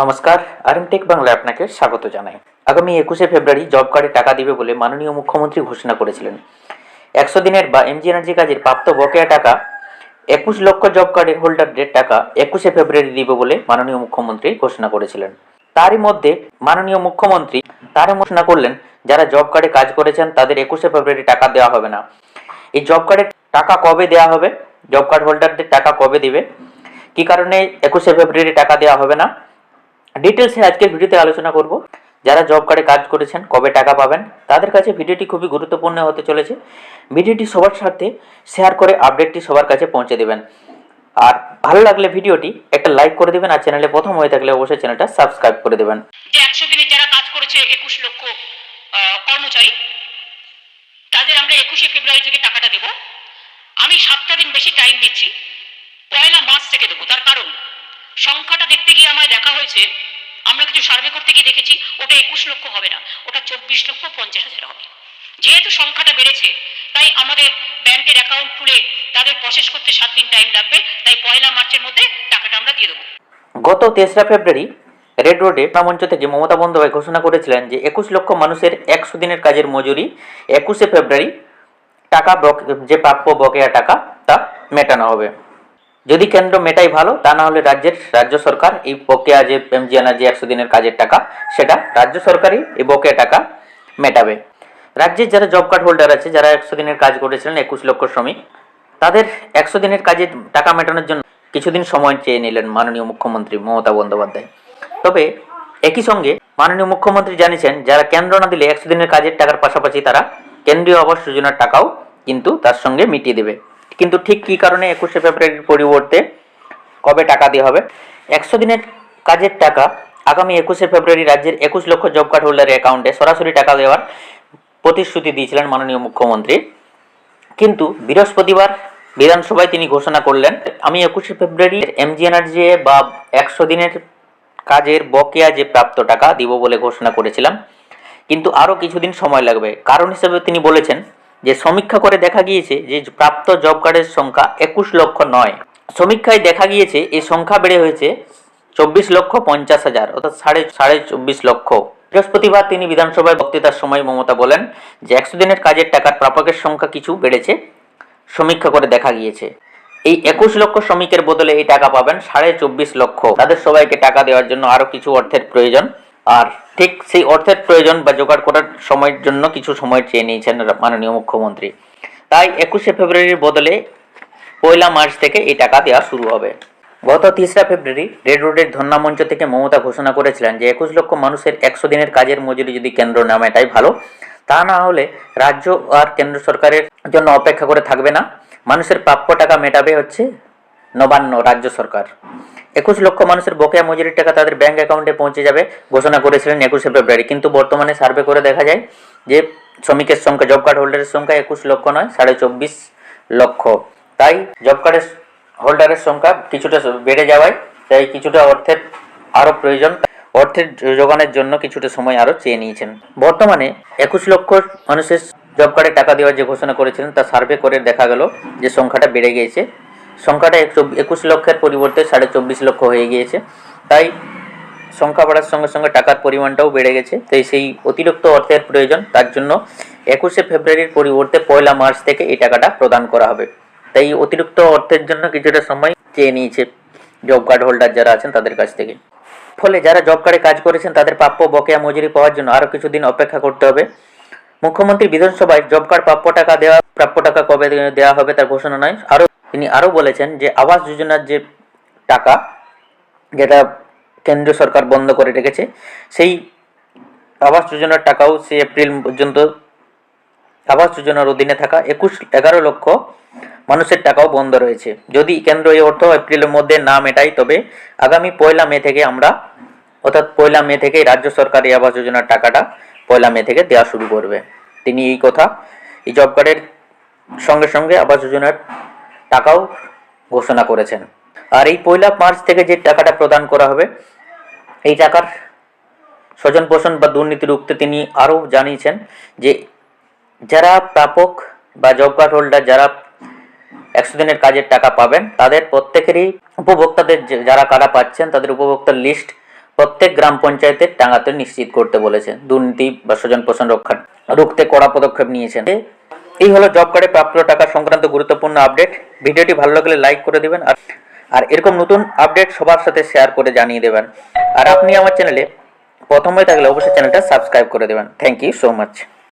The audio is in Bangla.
নমস্কার আরএমটেক বাংলায় আপনাকে স্বাগত জানাই। আগামী একুশে ফেব্রুয়ারি জব কার্ডে টাকা দিবে বলে মাননীয় মুখ্যমন্ত্রী ঘোষণা করেছিলেন। একশো দিনের বা এমজি এনার্জি কাজের প্রাপ্ত বকেয়া টাকা, একুশ লক্ষ জব কার্ডের হোল্ডারদের টাকা একুশে ফেব্রুয়ারি দিবে বলে মাননীয় মুখ্যমন্ত্রী ঘোষণা করেছিলেন। তারই মধ্যে মাননীয় মুখ্যমন্ত্রী তারে ঘোষণা করলেন, যারা জব কার্ডে কাজ করেছেন তাদের একুশে ফেব্রুয়ারি টাকা দেওয়া হবে না। এই জব কার্ডের টাকা কবে দেওয়া হবে? জব কার্ড হোল্ডারদের টাকা কবে দিবে? কি কারণে একুশে ফেব্রুয়ারি টাকা দেওয়া হবে না? ডিটেলসে আজকের ভিডিওতে আলোচনা করব। যারা জব কার্ডে কাজ করেছেন, কবে টাকা পাবেন, তাদের কাছে ভিডিওটি খুবই গুরুত্বপূর্ণ হতে চলেছে। ভিডিওটি সবার সাথে শেয়ার করে আপডেটটি সবার কাছে পৌঁছে দেবেন। আর ভালো লাগলে ভিডিওটি একটা লাইক করে দেবেন, আর চ্যানেলে প্রথম হয়ে থাকলে অবশ্যই চ্যানেলটা সাবস্ক্রাইব করে দেবেন। যে একশো দিনে যারা কাজ করেছে, একুশ লক্ষ কর্মচারী, তাদের আমরা একুশে ফেব্রুয়ারি থেকে টাকাটা দেব। আমি সাতটা দিন বেশি টাইম নিচ্ছি, পয়লা মার্চ থেকে দেবো, তার কারণ সংখ্যাটা দেখতে গিয়ে আমায় দেখা হয়েছে কিছু সার্ভে করতে গিয়ে দেখেছি, ওটা একুশ লক্ষ হবে না, ওটা চব্বিশ লক্ষ পঞ্চাশ হাজার হবে। যেহেতু সংখ্যাটা বেড়েছে, তাই আমাদের ব্যাংকের অ্যাকাউন্ট খুলে তাদের প্রসেস করতে সাত দিন টাইম লাগবে, তাই পয়লা মার্চের মধ্যে টাকাটা আমরা দিয়ে দেবো। গত তেসরা ফেব্রুয়ারি রেড রোডে মঞ্চ থেকে মমতা বন্দ্যোপাধ্যায় ঘোষণা করেছিলেন যে একুশ লক্ষ মানুষের একশো দিনের কাজের মজুরি একুশে ফেব্রুয়ারি টাকা যে প্রাপ্য বকেয়া টাকা তা মেটানো হবে। যদি কেন্দ্র মেটাই ভালো, তা না হলে রাজ্যের, রাজ্য সরকার এই বকেয়া যে এমজিএনআর যে একশো দিনের কাজের টাকা, সেটা রাজ্য সরকারই এই বকেয়া টাকা মেটাবে। রাজ্যের যারা জব কার্ড হোল্ডার আছে, যারা একশো দিনের কাজ করেছিলেন, একুশ লক্ষ শ্রমিক, তাদের একশো দিনের কাজের টাকা মেটানোর জন্য কিছুদিন সময় চেয়ে নিলেন মাননীয় মুখ্যমন্ত্রী মমতা বন্দ্যোপাধ্যায়। তবে একই সঙ্গে মাননীয় মুখ্যমন্ত্রী জানিয়েছেন, যারা কেন্দ্র না দিলে একশো দিনের কাজের টাকার পাশাপাশি তারা কেন্দ্রীয় আবাস যোজনার টাকাও কিন্তু তার সঙ্গে মিটিয়ে দেবে। কিন্তু ঠিক কী কারণে একুশে ফেব্রুয়ারির পরিবর্তে কবে টাকা দেওয়া হবে? একশো দিনের কাজের টাকা আগামী একুশে ফেব্রুয়ারি রাজ্যের একুশ লক্ষ জব কার্ড হোল্ডারের অ্যাকাউন্টে সরাসরি টাকা দেওয়ার প্রতিশ্রুতি দিয়েছিলেন মাননীয় মুখ্যমন্ত্রী। কিন্তু বৃহস্পতিবার বিধানসভায় তিনি ঘোষণা করলেন, আমি একুশে ফেব্রুয়ারি এমজিএনআরজি বা একশো দিনের কাজের বকেয়া যে প্রাপ্ত টাকা দিব বলে ঘোষণা করেছিলাম। কিন্তু আরও কিছুদিন সময় লাগবে। কারণ হিসেবে তিনি বলেছেন যে সমীক্ষা করে দেখা গিয়েছে যে প্রাপ্ত জব কার্ডের সংখ্যা একুশ লক্ষ নয়। সমীক্ষায় দেখা গিয়েছে এই সংখ্যা বেড়ে হয়েছে চব্বিশ লক্ষ পঞ্চাশ হাজার, অর্থাৎ সাড়ে সাড়ে চব্বিশ লক্ষ। বৃহস্পতিবার তিনি বিধানসভায় বক্তৃতার সময় মমতা বলেন যে একশো দিনের কাজের টাকার প্রাপকের সংখ্যা কিছু বেড়েছে, সমীক্ষা করে দেখা গিয়েছে। এই একুশ লক্ষ শ্রমিকের বদলে এই টাকা পাবেন সাড়ে চব্বিশ লক্ষ। তাদের সবাইকে টাকা দেওয়ার জন্য আরও কিছু অর্থের প্রয়োজন। আর ঠিক সেই অর্থের প্রয়োজন বা জোগাড় করার সময়ের জন্য কিছু সময় চেয়ে নিয়েছেন মাননীয় মুখ্যমন্ত্রী। তাই একুশে ফেব্রুয়ারির বদলে পয়লা মার্চ থেকে এই টাকা দেওয়া শুরু হবে। গত তিসরা ফেব্রুয়ারি রেড রোডের ধন্যা মঞ্চ থেকে মমতা ঘোষণা করেছিলেন যে একুশ লক্ষ মানুষের একশো দিনের কাজের মজুরি যদি কেন্দ্র না মেটায় ভালো। তা না হলে রাজ্য আর কেন্দ্র সরকারের জন্য অপেক্ষা করে থাকবে না। মানুষের প্রাপ্য টাকা মেটাবে হচ্ছে নবান্ন রাজ্য সরকার। একুশ লক্ষ মানুষের বকেয়া মজুরির টাকা তাদের ব্যাংক অ্যাকাউন্টে পৌঁছে যাবে, ঘোষণা করেছিলেন একুশে ফেব্রুয়ারি। কিন্তু বর্তমানে সার্ভে করে দেখা যায় যে শ্রমিকের সংখ্যা জব কার্ড হোল্ডারের সংখ্যা একুশ লক্ষ নয়, সাড়ে চব্বিশ লক্ষ। তাই জব কার্ডের হোল্ডারের সংখ্যা কিছুটা বেড়ে যাওয়ায় তাই কিছুটা অর্থের আরও প্রয়োজন। অর্থের যোগানের জন্য কিছুটা সময় আরও চেয়ে নিয়েছেন। বর্তমানে একুশ লক্ষ মানুষের জব কার্ডে টাকা দেওয়ার যে ঘোষণা করেছিলেন, তা সার্ভে করে দেখা গেল যে সংখ্যাটা বেড়ে গিয়েছে। সংখ্যাটা একশো- লক্ষের পরিবর্তে সাড়ে চব্বিশ লক্ষ হয়ে গিয়েছে। তাই সংখ্যা বাড়ার সঙ্গে সঙ্গে টাকার পরিমাণটাও বেড়ে গেছে। তাই সেই অতিরিক্ত অর্থের প্রয়োজন, তার জন্য একুশে ফেব্রুয়ারির পরিবর্তে পয়লা মার্চ থেকে এই টাকাটা প্রদান করা হবে। তাই অতিরিক্ত অর্থের জন্য কিছুটা সময় চেয়ে নিয়েছে জব কার্ড হোল্ডার যারা আছেন তাদের কাছ থেকে। ফলে যারা জব কার্ডে কাজ করেছেন, তাদের প্রাপ্য বকেয়া মজুরি পাওয়ার জন্য আরও কিছুদিন অপেক্ষা করতে হবে। মুখ্যমন্ত্রী বিধানসভায় জব কার্ড প্রাপ্য টাকা দেওয়া প্রাপ্য টাকা কবে দেওয়া হবে তার ঘোষণা নয়। আরও তিনি আরও বলেছেন যে আবাস যোজনার যে টাকা, যেটা কেন্দ্রীয় সরকার বন্ধ করে রেখেছে, সেই আবাস যোজনার টাকাও সে এপ্রিল পর্যন্ত আবাস যোজনার অধীনে থাকা একুশ, এগারো লক্ষ মানুষের টাকাও বন্ধ রয়েছে। যদি কেন্দ্র এই অর্থ এপ্রিলের মধ্যে না মেটায়, তবে আগামী পয়লা মে থেকে আমরা, অর্থাৎ পয়লা মে থেকে রাজ্য সরকার এই আবাস যোজনার টাকাটা পয়লা মে থেকে দেওয়া শুরু করবে। তিনি এই কথা, এই জব কার্ডের সঙ্গে সঙ্গে আবাস যোজনার টাকাও ঘোষণা করেছেন। আর এই পয়লা মার্চ থেকে যে টাকাটা প্রদান করা হবে, এই টাকার স্বজন পোষণ বা দুর্নীতি রুখতে তিনি আরও জানিয়েছেন যে যারা প্রাপক বা জব কার্ড হোল্ডার যারা একশো দিনের কাজের টাকা পাবেন, তাদের প্রত্যেকেরই উপভোক্তাদের যারা কারা পাচ্ছেন, তাদের উপভোক্তার লিস্ট প্রত্যেক গ্রাম পঞ্চায়েতের টাঙাতে নিশ্চিত করতে বলেছেন। দুর্নীতি বা স্বজন পোষণ রক্ষা রুখতে কড়া পদক্ষেপ নিয়েছেন। এই হলো জব কার্ডে প্রাপ্ত টাকা সংক্রান্ত গুরুত্বপূর্ণ আপডেট ভিডিওটি ভালো লাগলে লাইক করে দেবেন আর আর এরকম নতুন আপডেট সবার সাথে শেয়ার করে জানিয়ে দেবেন। আর আপনি আমার চ্যানেলে প্রথম থাকলে অবশ্যই চ্যানেলটা সাবস্ক্রাইব করে দেবেন। Thank you so much